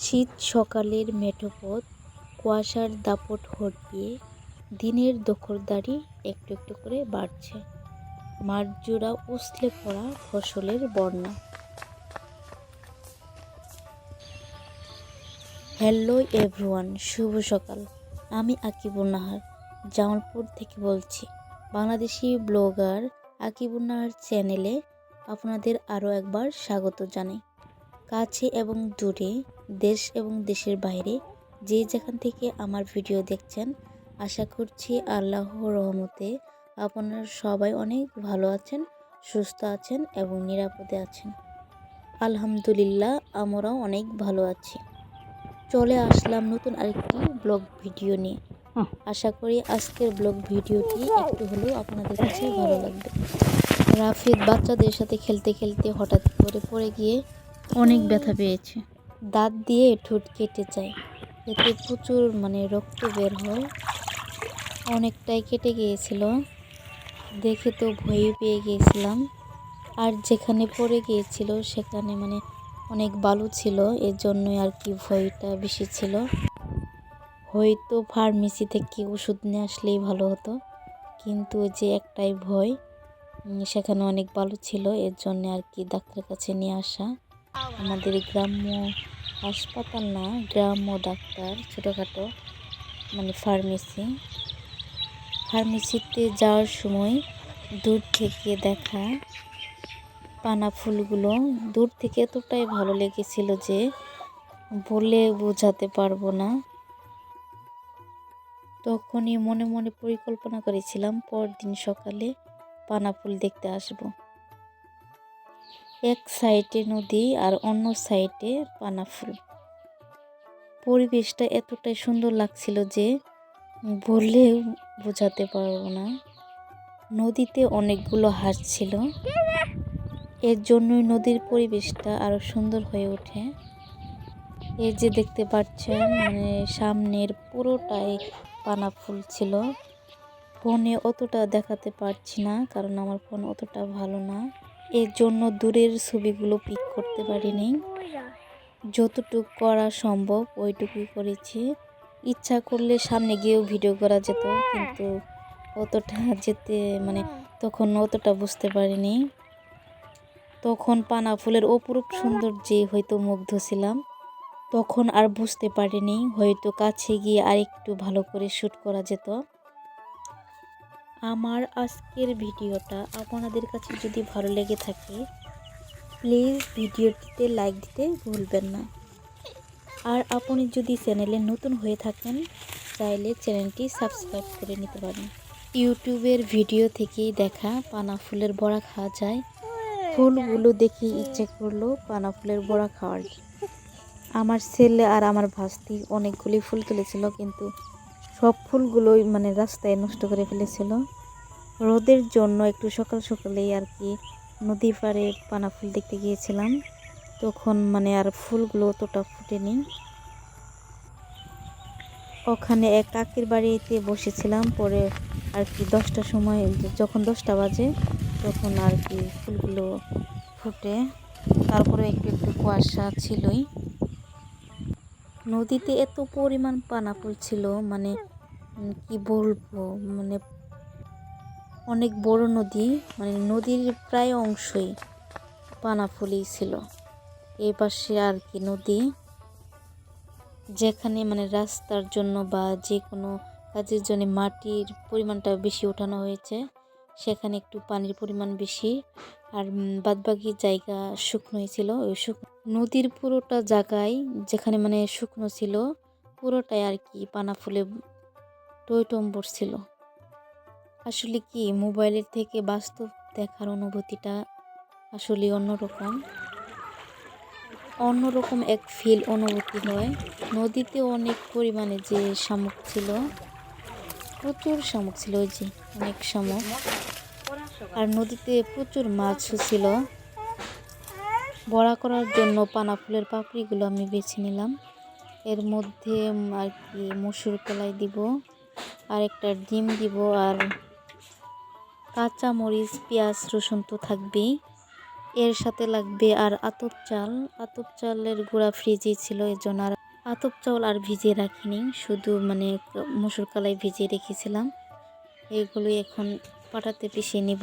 শীত সকালের মেঠোপথ, কুয়াশার দাপট হটিয়ে দিনের দখলদারি একটু একটু করে বাড়ছে। মাঠজোড়া উছলে পড়া ফসলের বন্যা। হ্যালো এভরিওয়ান, শুভ সকাল। আমি আকিবুর নাহার, জামালপুর থেকে বলছি। বাংলাদেশি ব্লগার আকিবুর নাহার চ্যানেলে আপনাদের আরও একবার স্বাগত জানাই। কাছে এবং দূরে দেশ এবং দেশের বাইরে যে যেখান থেকে আমার ভিডিও দেখছেন আশা করছি আল্লাহ রহমতে আপনারা সবাই অনেক ভালো আছেন সুস্থ আছেন এবং নিরাপদে আছেন। আলহামদুলিল্লাহ আমরাও অনেক ভালো আছি। চলে আসলাম নতুন আরেকটি ব্লগ ভিডিও নিয়ে। আশা করি আজকের ব্লগ ভিডিওটি একটু হলেও আপনাদের কাছে ভালো লাগবে। রাফিদ বাচ্চাদের সাথে খেলতে খেলতে হঠাৎ করে পড়ে গিয়ে অনেক ব্যথা পেয়েছে। দাঁত দিয়ে ঠোঁট কেটে যায়। এতে প্রচুর মানে রক্ত বের হয়। অনেকটাই কেটে গিয়েছিল। দেখে তো ভয়ে পেয়ে গিয়েছিলাম। আর যেখানে পড়ে গিয়েছিল, সেখানে মানে অনেক বালু ছিল। এর জন্যই আর কি ভয়টা বেশি ছিল। হয়তো ফার্মেসি থেকে ওষুধ নিয়ে আসলেই ভালো হতো। কিন্তু যে একটাই ভয় সেখানে অনেক বালু ছিল। এর জন্য আর কি ডাক্তারের কাছে নিয়ে আসা। আমাদের গ্রাম্য হাসপাতাল না গ্রাম্য ডাক্তার, ছোটোখাটো মানে ফার্মেসি ফার্মেসিতে যাওয়ার সময় দূর থেকে দেখা পানা ফুলগুলো। দূর থেকে এতটাই ভালো লেগেছিল যে বলে বোঝাতে পারব না। তখনই মনে মনে পরিকল্পনা করেছিলাম, পরদিন সকালে পানা ফুল দেখতে আসব। এক সাইডে নদী আর অন্য সাইডে পানা ফুল। পরিবেশটা এতটাই সুন্দর লাগছিল যে বললেও বোঝাতে পারব না। নদীতে অনেকগুলো হাঁস ছিল। এর জন্যই নদীর পরিবেশটা আরও সুন্দর হয়ে ওঠে। এই যে দেখতে পাচ্ছেন মানে সামনের পুরোটাই পানা ফুল ছিল। ফোনে অতটা দেখাতে পারছি না, কারণ আমার ফোন অতটা ভালো না। এর জন্য দূরের ছবিগুলো পিক করতে পারিনি। যতটুক করা সম্ভব ওইটুকুই করেছি। ইচ্ছা করলে সামনে গিয়েও ভিডিও করা যেত, কিন্তু অতটা যেতে মানে তখন অতটা বুঝতে পারিনি। তখন পানা ফুলের অপরূপ সৌন্দর্যে হয়তো মুগ্ধ ছিলাম। তখন আর বুঝতে পারিনি, হয়তো কাছে গিয়ে আরেকটু ভালো করে শ্যুট করা যেত। আমার আজকের ভিডিওটা আপনাদের কাছে যদি ভালো লেগে থাকে প্লিজ ভিডিওটিতে লাইক দিতে ভুলবেন না। আর আপনি যদি চ্যানেলে নতুন হয়ে থাকেন চাইলে চ্যানেলটি সাবস্ক্রাইব করে নিতে পারেন। ইউটিউবের ভিডিও থেকেই দেখা পানা ফুলের বড়া খাওয়া যায়। ফুলগুলো দেখে ইচ্ছে করল পানা ফুলের বড়া খাওয়ার। আমার ছেলে আর আমার ভাস্তি অনেকগুলি ফুল তুলেছিল, কিন্তু সব ফুলগুলোই মানে রাস্তায় নষ্ট করে ফেলেছিল। রোদের জন্য একটু সকাল সকালেই আর কি নদী পাড়ে পানা ফুল দেখতে গিয়েছিলাম। তখন মানে আর ফুলগুলো অতটা ফুটেনি। ওখানে এক কাকির বাড়িতে বসেছিলাম, পরে আর কি দশটার সময়, যখন দশটা বাজে, তখন আর কি ফুলগুলো ফুটে। তারপরে একটু একটু কুয়াশা ছিলই। নদীতে এত পরিমাণ পানা ফুল ছিল মানে কি বলব? মানে অনেক বড় নদী মানে নদীর প্রায় অংশই পানা ফুলেই ছিল। এই পাশে আর কি নদী। যেখানে মানে রাস্তার জন্য বা যে কোনো কাজের জন্য মাটির পরিমাণটা বেশি ওঠানো হয়েছে, সেখানে একটু পানির পরিমাণ বেশি। আর বাদবাকি জায়গা শুকনোই ছিল। ওই শুকনো নদীর পুরোটা জায়গায় যেখানে মানে শুকনো ছিল, পুরোটাই আর কি পানা ফুলে টইটম্বর ছিল। আসলে কি, মোবাইলের থেকে বাস্তব দেখার অনুভূতিটা আসলে অন্যরকম? অন্যরকম এক ফিল অনুভূতি হয়। নদীতে অনেক পরিমাণে যে শামুক ছিল, প্রচুর শামুক ছিল ওই যে, অনেক শামুক। আর নদীতে প্রচুর মাছও ছিল। বড়া করার জন্য পানা ফুলের পাপড়িগুলো আমি বেছে নিলাম। এর মধ্যে আর কি মসুর কলাই দিব। আর একটা ডিম দিব আর কাঁচা মরিচ পেঁয়াজ, রসুন তো থাকবেই। এর সাথে লাগবে আর আতপ চাল। আতপ চালের গুঁড়া ফ্রিজে ছিল এই জন্য আর আতপ চাল আর ভিজিয়ে রাখিনি। শুধু মানে মুসুর কালাই ভিজিয়ে রেখেছিলাম। এগুলোই এখন পাটাতে পিষিয়ে নিব।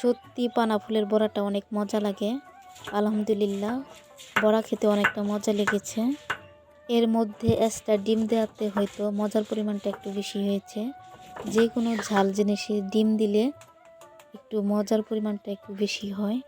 সত্যি পানা ফুলের বড়াটা অনেক মজা লাগে। আলহামদুলিল্লাহ, বড়া খেতে অনেকটা মজা লেগেছে। এর মধ্যে এক্সট্রা ডিম দেওয়াতে হয়তো মজার পরিমাণটা একটু বেশি হয়েছে। যে কোনো ঝাল জিনিসে ডিম দিলে একটু মজার পরিমাণটা একটু বেশি হয়।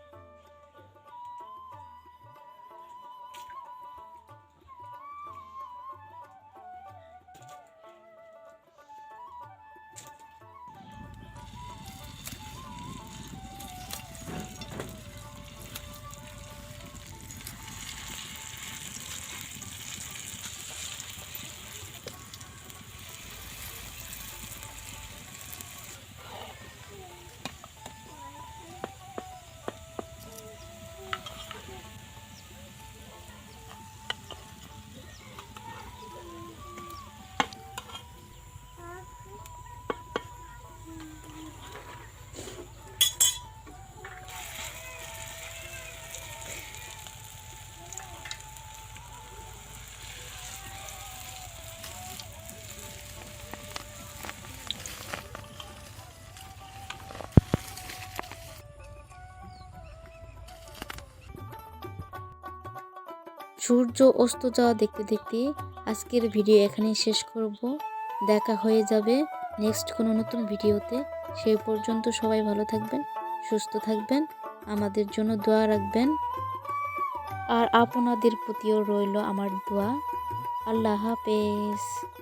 সূর্য অস্ত যাওয়া দেখতে দেখতে আজকের ভিডিও এখানেই শেষ করব। দেখা হয়ে যাবে নেক্সট কোনো নতুন ভিডিওতে। সেই পর্যন্ত সবাই ভালো থাকবেন, সুস্থ থাকবেন, আমাদের জন্য দোয়া রাখবেন। আর আপনাদের প্রতিও রইল আমার দোয়া। আল্লাহ হাফেজ।